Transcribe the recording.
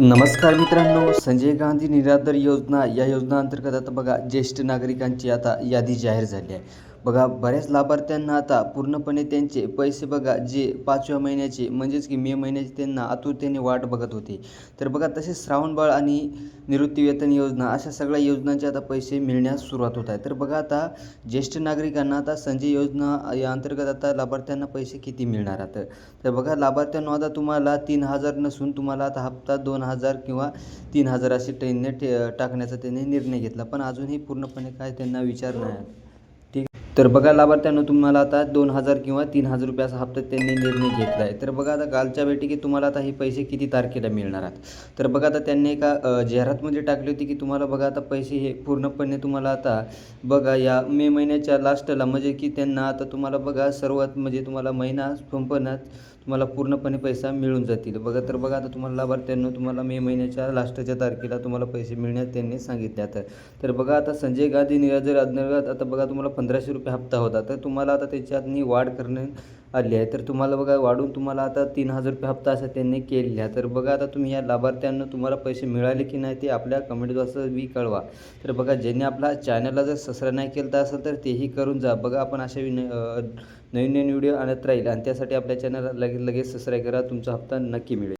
नमस्कार मित्रांनो संजय गांधी निराधार योजना या योजना अंतर्गत आता बघा ज्येष्ठ नागरिकांची आता यादी जाहीर झाली आहे. बघा बऱ्याच लाभार्थ्यांना आता पूर्णपणे त्यांचे पैसे बघा जे पाचव्या महिन्याचे म्हणजेच की मे महिन्याचे त्यांना आतुरतेने वाट बघत होते. तर बघा तसेच श्रावणबाळ आणि निवृत्तीवेतन योजना अशा सगळ्या योजनांचे आता पैसे मिळण्यास सुरुवात होत आहे. तर बघा आता ज्येष्ठ नागरिकांना आता संजय योजना या अंतर्गत आता लाभार्थ्यांना पैसे किती मिळणार आता? तर बघा लाभार्थ्यांना आता तुम्हाला तीन हजार नसून तुम्हाला आता हप्ता दोन हजार किंवा तीन हजार असे ट्रेनने टाकण्याचा त्यांनी निर्णय घेतला. पण अजूनही पूर्णपणे काय त्यांना विचार नाही. आहे. तर बघा लाभार्थ्यांना तुम्हाला आता दोन हजार किंवा तीन हजार रुपयाचा हप्ता त्यांनी निर्णय घेतला आहे. तर बघा आता कालच्या बैठकीत तुम्हाला आता हे पैसे किती तारखेला मिळणार आहेत? तर बघा आता त्यांनी एका जाहिरातमध्ये टाकली होती की तुम्हाला बघा आता पैसे हे पूर्णपणे तुम्हाला आता बघा या मे महिन्याच्या लास्टला म्हणजे की त्यांना आता तुम्हाला बघा सर्वात म्हणजे तुम्हाला महिना संपण्यात तुम्हाला पूर्णपणे पैसा मिळून जातील. बघा तर बघा आता तुम्हाला लाभार्थ्यांना तुम्हाला मे महिन्याच्या लास्टच्या तारखेला तुम्हाला पैसे मिळण्यास त्यांनी सांगितले आता. तर बघा आता संजय गांधी निराधार अंतर्गत आता बघा तुम्हाला पंधराशे रुपये हप्ता होता. तर तुम्हाला आता त्याच्यातनी वाढ करणे आली आहे. तर तुम्हाला बघा वाढून तुम्हाला आता तीन हजार रुपये हप्ता असं त्यांनी केलेला आहे तर बघा आता तुम्ही या लाभार्थ्यांना तुम्हाला पैसे मिळाले की नाही ते आपल्या कमेंटद्वारे बी कळवा. तर बघा ज्यांनी आपला चॅनलला जर सबस्क्राईब नाही केलं तर असेल तर तेही करून जा. बघा आपण अशा वि नवीन नवीन व्हिडिओ आणत राहील. आणि त्यासाठी आपल्या चॅनलला लगेच लगेच सबस्क्राईब करा. तुमचा हप्ता नक्की मिळेल.